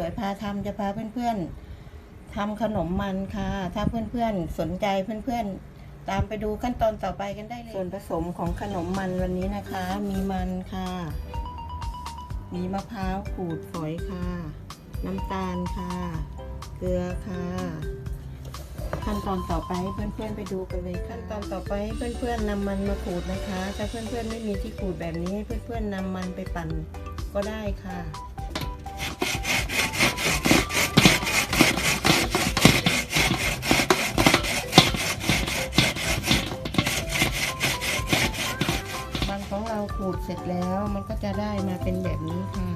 สวยพาทำจะพาเพื่อนๆทำขนมมันค่ะ ถ้าเพื่อนๆสนใจเพื่อนๆ ตามไปดูขั้นตอนต่อไปกันได้เลย ส่วนผสมของขนมมันวันนี้นะคะ มีมันค่ะ มีมะพร้าวขูดฝอยค่ะ น้ำตาลค่ะ เกลือค่ะ ขั้นตอนต่อไปให้เพื่อนๆไปดูกันเลยค่ะขั้นตอนต่อไปให้เพื่อนๆนำมันมาขูดนะคะ ถ้าเพื่อนๆไม่มีที่ขูดแบบนี้ให้เพื่อนๆนำมันไปปั่นก็ได้ค่ะ มันของเราขู ดเสร็จแล้วมันก็จะได้มาเป็นแบบนี้ค่ะ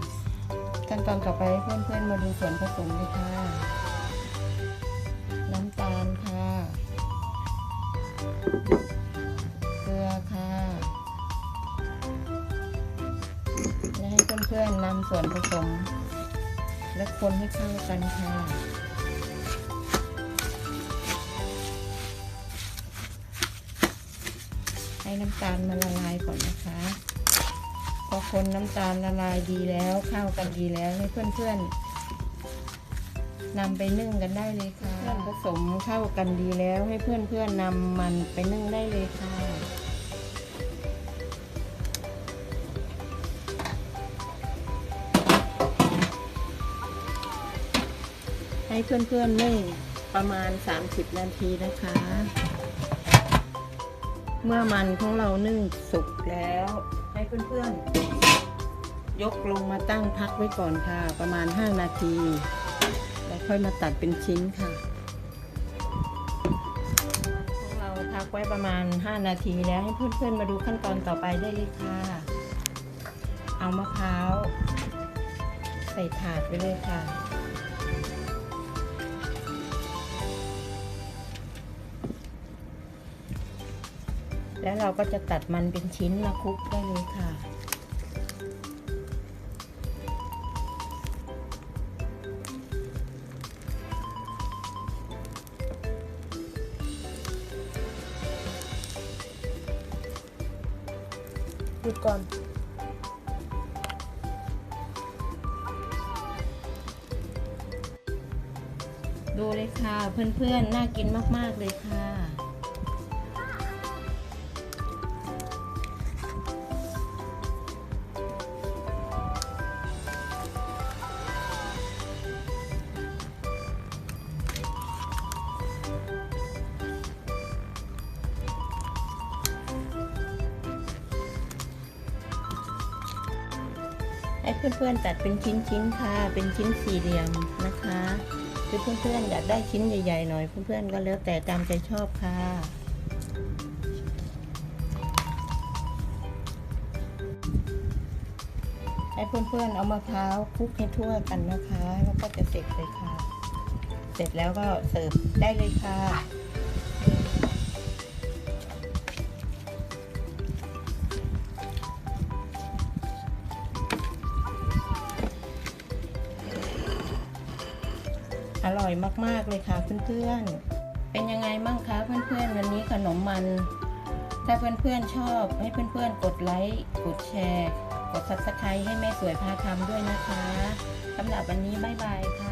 ขั้นตอนต่อไปให้เพื่อนๆมาดูส่วนผสมเลยค่ะ น้ำตาลค่ะเกลือค่ะและให้เพื่อนๆนำส่วนผสม และคนให้เข้ากันค่ะให้น้ำตาลมันละลายก่อนนะคะพอ คนน้ำตาลละลายดีแล้วเข้ากันดีแล้วให้เพื่อนๆนำไปนึ่งกันได้เลยค่ะเพื่อนผสมเข้ากันดีแล้ว ให้เพื่อนๆนำมันไปนึ่งได้เลยค่ะให้เพื่อนๆนึ่งประมาณ 30 นาทีนะคะ เมื่อมันของเรานึ่งสุกแล้ว ให้เพื่อนๆ ยกลงมาตั้งพักไว้ก่อนค่ะ ประมาณ 5 นาที แล้วค่อยมาตัดเป็นชิ้นค่ะเราพักไว้ประมาณ 5 นาทีแล้วให้เพื่อนๆ มาดูขั้นตอนต่อไปได้เลยค่ะ เอามะพร้าว ใส่ถาดไปเลยค่ะ แล้วเราก็จะตัดมันเป็นชิ้นมาคลุกได้เลยค่ะ หยุดก่อนดูเลยค่ะ เพื่อนๆ น่ากินมาก ๆ เลยค่ะ ให้เพื่อนๆตัดเป็นชิ้นๆค่ะ เป็นชิ้นสี่เหลี่ยมนะคะคือเพื่อนๆอยากได้ชิ้นใหญ่ๆหน่อยเพื่อนๆก็แล้วแต่ตามใจชอบค่ะให้เพื่อนๆเอามะพร้าวคลุกให้ทั่วกันนะคะ แล้วก็จะเสร็จเลยค่ะ เสร็จแล้วก็เสิร์ฟได้เลยค่ะ อร่อยมากๆเลยค่ะเพื่อนๆ เป็นยังไงบ้างคะเพื่อนๆ วันนี้ขนมมัน ถ้าเพื่อนๆชอบให้เพื่อนๆ กดไลค์ กดแชร์ กดซับสไครต์ให้แม่สวยพาทำด้วยนะคะสำหรับวันนี้บ๊ายบายค่ะ